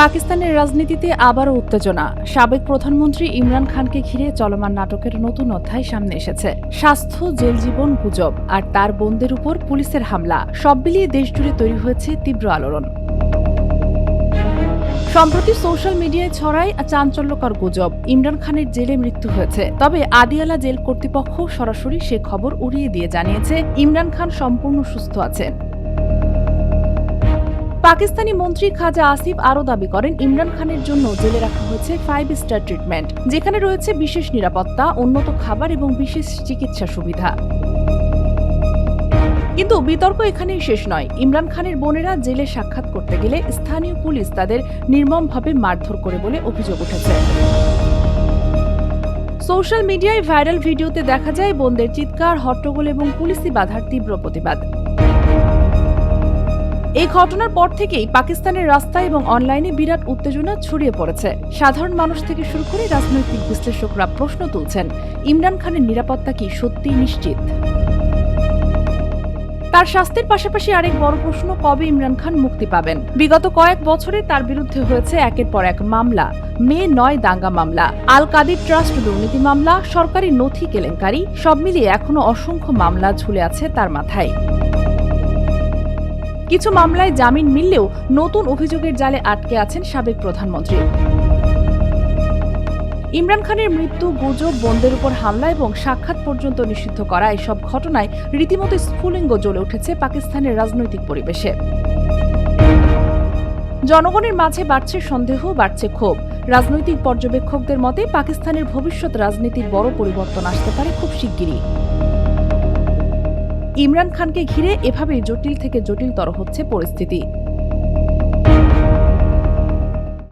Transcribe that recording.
পাকিস্তানের রাজনীতিতে আবারও উত্তেজনা। সাবেক প্রধানমন্ত্রী ইমরান খানকে ঘিরে চলমান নাটকের নতুন অধ্যায় সামনে এসেছে। স্বাস্থ্য জেল জীবন গুজব আর তার বোনদের উপর পুলিশের হামলা, সব মিলিয়ে দেশজুড়ে তৈরি হয়েছে তীব্র আলোড়ন। সম্প্রতি সোশ্যাল মিডিয়ায় ছড়ায় চাঞ্চল্যকর গুজব। ইমরান খানের জেলে মৃত্যু হয়েছে। তবে আদিয়ালা জেল কর্তৃপক্ষ সরাসরি সে খবর উড়িয়ে দিয়ে জানিয়েছে, ইমরান খান সম্পূর্ণ সুস্থ আছেন। পাকিস্তানি মন্ত্রী খাজা আসিফ আরও দাবি করেন, ইমরান খানের জন্য জেলে রাখা হয়েছে ফাইভ স্টার ট্রিটমেন্ট যেখানে রয়েছে বিশেষ নিরাপত্তা, উন্নত খাবার এবং বিশেষ চিকিৎসা সুবিধা। কিন্তু বিতর্ক এখানেই শেষ নয়। ইমরান খানের বোনেরা জেলে সাক্ষাৎ করতে গেলে স্থানীয় পুলিশ তাদের নির্মমভাবে মারধর করে বলে অভিযোগ উঠেছে। সোশ্যাল মিডিয়ায় ভাইরাল ভিডিওতে দেখা যায়, বোনদের চিৎকার, হট্টগোল এবং পুলিশি বাধার তীব্র প্রতিবাদ। এই ঘটনার পর থেকেই পাকিস্তানের রাস্তা এবং অনলাইনে বিরাট উত্তেজনা ছড়িয়ে পড়েছে। সাধারণ মানুষ থেকে শুরু করে রাজনৈতিক বিশ্লেষকরা প্রশ্ন তুলছেন, ইমরান খানের নিরাপত্তা কি সত্যিই নিশ্চিত? তার স্বাস্থ্যের পাশাপাশি আরেক বড় প্রশ্ন, কবে ইমরান খান মুক্তি পাবেন? বিগত কয়েক বছরে তার বিরুদ্ধে হয়েছে একের পর এক মামলা, মে নয় দাঙ্গা মামলা আল কাদির ট্রাস্ট দুর্নীতি মামলা, সরকারি নথি কেলেঙ্কারি, সব মিলিয়ে এখনও অসংখ্য মামলা ঝুলে আছে তার মাথায়। কিছু মামলায় জামিন মিললেও নতুন অভিযোগের জালে আটকে আছেন সাবেক প্রধানমন্ত্রী। ইমরান খানের মৃত্যু, গুজব, বন্ধের উপর হামলা এবং সাক্ষাৎ পর্যন্ত নিষিদ্ধ করা এসব ঘটনায় রীতিমতো স্ফুলিঙ্গ জ্বলে উঠেছে পাকিস্তানের রাজনৈতিক পরিবেশে। জনগণের মাঝে বাড়ছে সন্দেহ, বাড়ছে ক্ষোভ। রাজনৈতিক পর্যবেক্ষকদের মতে, পাকিস্তানের ভবিষ্যৎ রাজনীতির বড় পরিবর্তন আসতে পারে খুব শিগগিরই। ইমরান খানকে ঘিরে এভাবেই জটিল থেকে জটিলতর হচ্ছে পরিস্থিতি।